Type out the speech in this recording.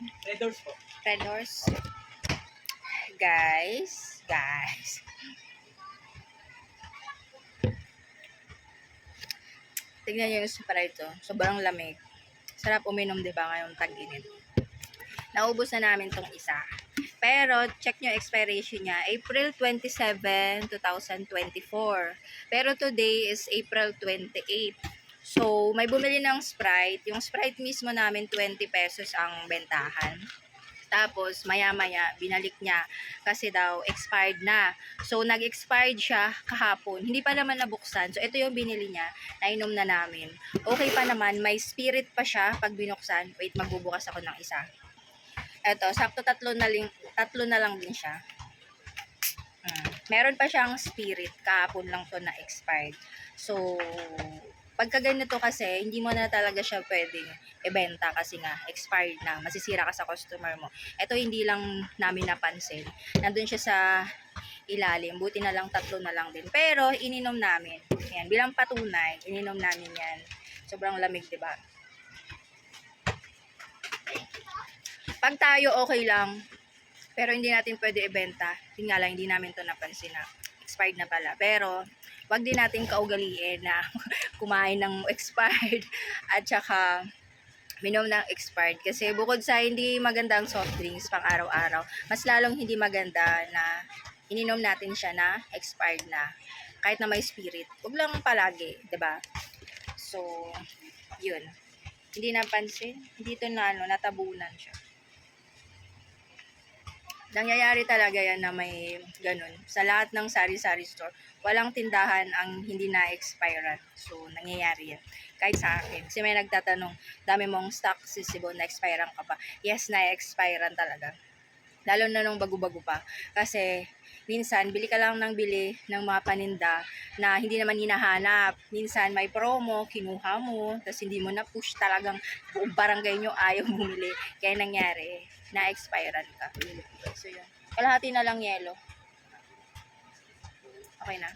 Red doors po. Red Horse. Guys, guys. Tignan nyo yung Sprite to. Sobrang lamig. Sarap uminom, di ba, ngayong tag-init. Naubos na namin tong isa. Pero, check nyo expiration niya. April 27, 2024. Pero today is April 28. So, may bumili ng Sprite. Yung Sprite mismo namin, 20 pesos ang bentahan. Tapos, maya-maya, binalik niya kasi daw expired na. So, nag-expired siya kahapon. Hindi pa naman nabuksan. So, ito yung binili niya. Nainom na namin. Okay pa naman. May spirit pa siya pag binuksan. Wait, magbubukas ako ng isa. Ito, sakto tatlo na, ling, tatlo na lang din siya. Hmm. Meron pa siyang spirit. Kahapon lang to na expired. So, pagka ganito kasi, hindi mo na talaga siya pwedeng ibenta kasi nga, expired na. Masisira ka sa customer mo. Ito hindi lang namin napansin. Nandun siya sa ilalim. Buti na lang tatlo na lang din. Pero, ininom namin. Yan, bilang patunay, ininom namin yan. Sobrang lamig, di ba? Pag tayo, okay lang. Pero hindi natin pwede ibenta. Yun nga lang, hindi namin to napansin na expired na pala. Pero, wag din natin kaugaliin na kumain ng expired at saka minom ng expired kasi bukod sa hindi maganda ang soft drinks pang araw-araw, mas lalong hindi maganda na ininom natin siya na expired na kahit na may spirit. Huwag lang palagi, ba? So, yun. Hindi napansin, dito na ano, natabunan siya. Nangyayari talaga yan na may ganun. Sa lahat ng sari-sari store, walang tindahan ang hindi na-expirean. So, nangyayari yan. Kahit sa akin. Kasi may nagtatanong, dami mong stock si Sibo, na-expirean ka pa. Yes, na-expirean talaga. Lalo na nung bago-bago pa. Kasi, minsan, bili ka lang ng bili ng mga paninda na hindi naman hinahanap. Minsan, may promo, kinuha mo, tapos hindi mo na-push talagang buong barangay nyo ayaw bumili. Kaya nangyari, na-expirean ka. So, yun. Kalahati na lang yelo. Okay na.